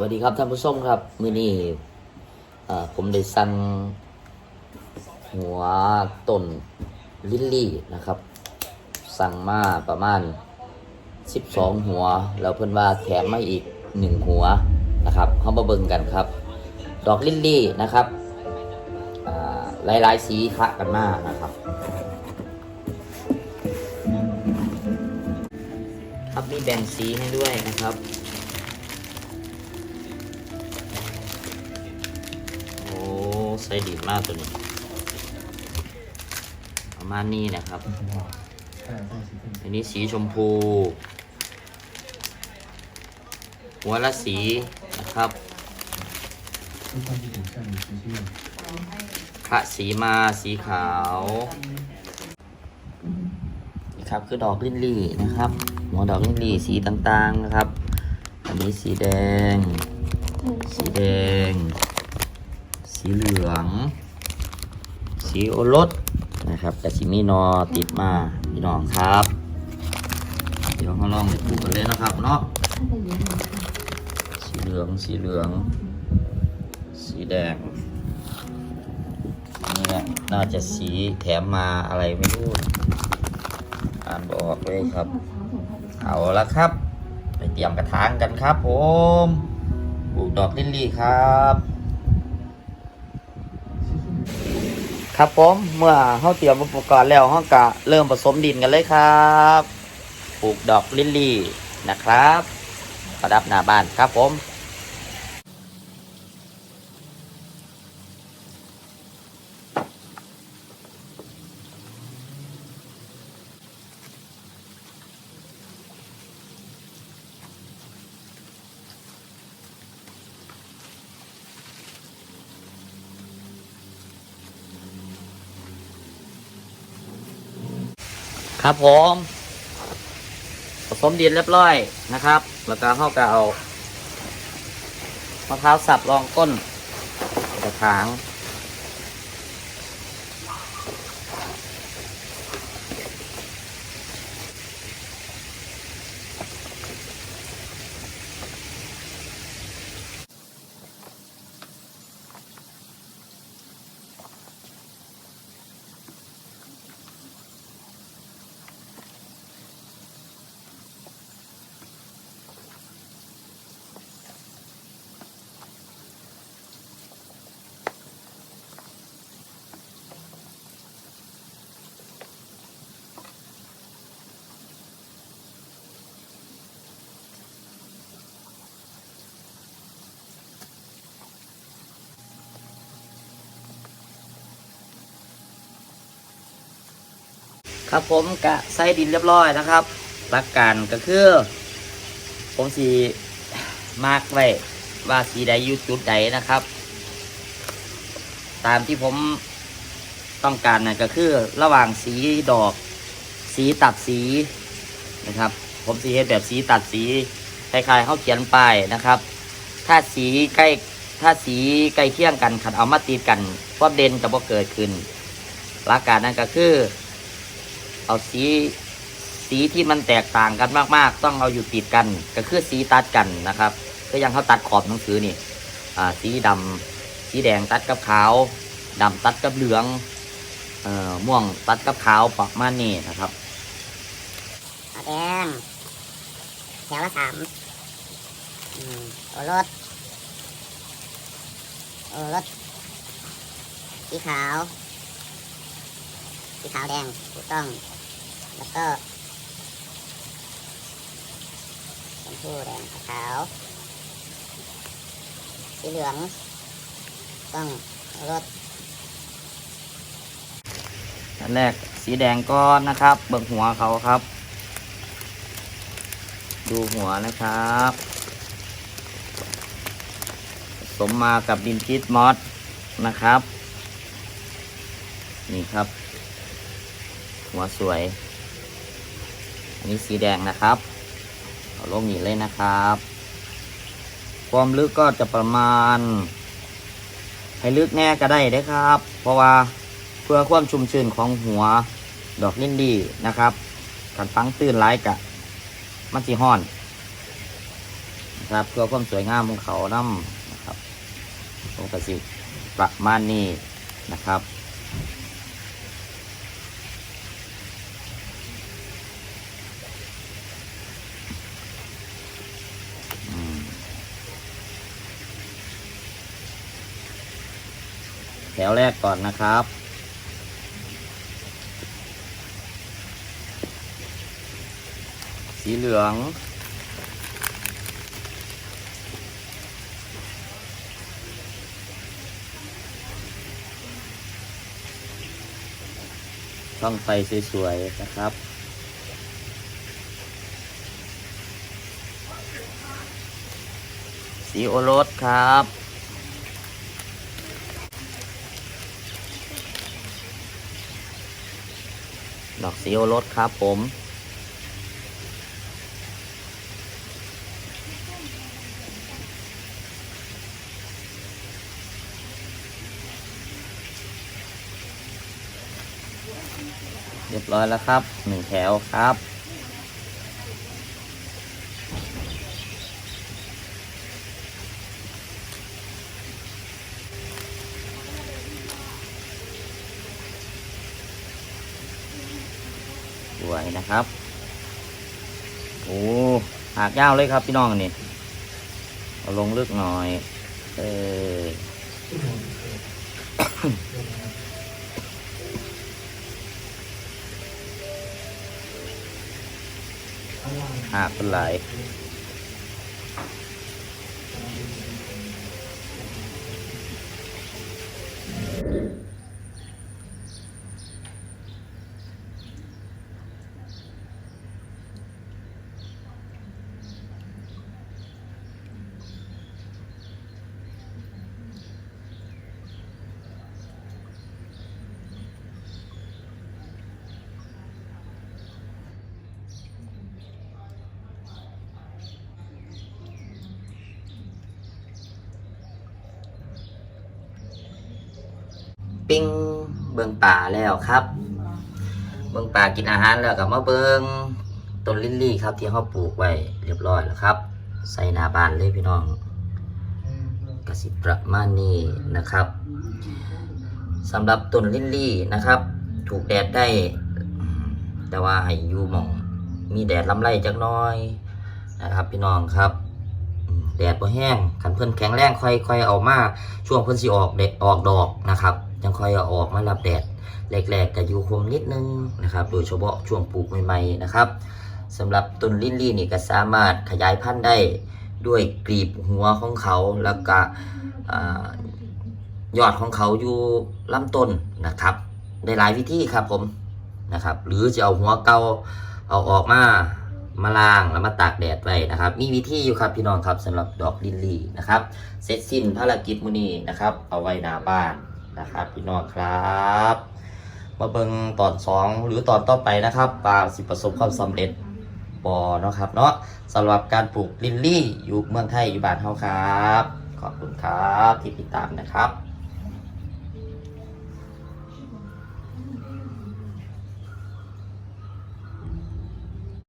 วัสดีครับท่านผู้ชมครับ มื้อนี่ผมได้สั่งหัวต้นลิลลี่นะครับ สั่งมาประมาณ 12 หัว แล้วเพิ่นว่าแถมมาอีก 1 หัวนะครับเข้ามาเบิ่งกันครับ ดอกลิลลี่นะครับอ่าหลายๆสีคละกันมากนะครับ ครับมีแบ่งสีให้ด้วยนะครับ ใส่ดีมากตัวนี้ ประมาณนี้นะครับ อันนี้สีชมพู หัวละสีนะครับพระสีมาสีขาวนี่ครับคือดอกลิลลี่นะครับ หัวดอกลิลลี่สีต่างๆนะครับ อันนี้สีแดง สีแดง สีเหลือง สีโอรสนะครับแต่สีมีนอติดมาพี่น้องครับ เดี๋ยวเราลองไปปลูกกันเลยนะครับเนาะสีเหลืองสีเหลือง สีแดงนี่แหละน่าจะสีแถมมาอะไรไม่รู้อ่านบอกเลยครับ เอาละครับ ไปเตรียมกระถางกันครับผมปลูกดอกลิลลี่ครับ ครับผมเมื่อเขาเตรียมอุปกรณ์แล้วเขากะเริ่มผสมดินกันเลยครับปลูกดอกลิลลี่นะครับ ประดับหน้าบ้านครับผม ครับผมผสมดินเรียบร้อยนะครับ แล้วก็เขาก็เอามะพร้าวสับรองก้นกระถาง ครับผมกะใส่ดินเรียบร้อยนะครับหลักการก็คือ ผมสีมาร์กไว้ว่าสีใดอยู่จุดใดนะครับ ตามที่ผมต้องการนะก็คือระหว่างสีดอก สีตัดสีนะครับ ผมสีเฮ็ดแบบสีตัดสีคล้ายๆเขาเขียนป้ายนะครับ ถ้าสีใกล้ถ้าสีใกล้เคียงกันขันเอามาตีกันความเด่นจะบ่เกิดขึ้นหลักการนั้นก็คือ เอาสีสีที่มันแตกต่างกันมาก ๆ ต้องเอาอยู่ติดกัน ก็คือสีตัดกันนะครับ ก็ยังเขาตัดขอบหนังสือนี่สีดำสีแดงตัดกับขาวดำตัดกับเหลืองเอ่อม่วงตัดกับขาวประมาณนี้นะครับแดงแถวละสามอืมโอรสโอรสสีขาว สีขาวแดงถูกต้อง แล้วก็ชมพูแดงขาวสีเหลืองต้องโอรสอันแรกสีแดงก้อนนะครับ เบิกหัวเขาครับ ดูหัวนะครับสมมากับดินพิษมอสนะครับ นี่ครับ หัวสวย นี้สีแดงนะครับเอาลงนี่เลยนะครับ ความลึกก็จะประมาณ ให้ลึกแน่ก็ได้ได้ครับ เพราะว่าเพื่อความชุ่มชื้นของหัวดอกลินดีนะครับการฟังตื่นไร้กะมันสีห้อนนะครับเพื่อความสวยงามของเขานํนะครับตรงกระสิประมาณนี้นะครับ ถวแรกก่อนนะครับ สีเหลือง ช่องไฟสวยๆนะครับสีโอรสครับ ดอกสีโอรสครับผม เรียบร้อยแล้วครับหนึ่งแถวครับ วยนะครับ โอ้หากยาวเลยครับพี่น้องนี่เอาลงลึกหน่อย เออหากเป็นไร ปิ้งเบิงป่าแล้วครับ เบิงป่ากินอาหารแล้วก็มาเบิงต้นลิลลี่ครับที่เขาปลูกไว้เรียบร้อยแล้วครับ ใส่หน้าบานเลยพี่น้องกสิประมาณนี้นะครับสำหรับต้นลิลลี่นะครับ ถูกแดดได้ แต่ว่าให้อยู่มอง มีแดดลำไรจักน้อยนะครับ พี่น้องครับแดดบ่แห้งขันเพิ่นแข็งแรงค่อยคอยเอามาช่วงเพิ่นสิออกเด็ออกดอกนะครับ ยังค่อยเอาออกมารับแดดแรกๆก็อยู่คมนิดนึงนะครับ โดยเฉพาะช่วงปลูกใหม่ๆนะครับสำหรับต้นลิลลี่นี่ก็สามารถขยายพันธุ์ได้ด้วยกลีบหัวของเขาแล้วก็ยอดของเขาอยู่ลำต้นนะครับ ได้หลายวิธีครับผมนะครับ หรือจะเอาหัวเก่าเอาออกมามาล้างแล้วมาตากแดดไว้นะครับ มีวิธีอยู่ครับพี่น้องครับสำหรับดอกลิลลี่นะครับ เสร็จสิ้นภารกิจมื้อนี้นะครับ เอาไว้หน้าบ้าน นะครับ พี่น้องครับ มาเบิ่งตอนสองหรือตอนต่อไปนะครับว่าสิประสบความสำเร็จบอเนาะครับเนาะสำหรับการปลูกลิลลี่อยู่เมืองไทยอยู่บ้านเฮาครับ ขอบคุณครับที่ติดตามนะครับ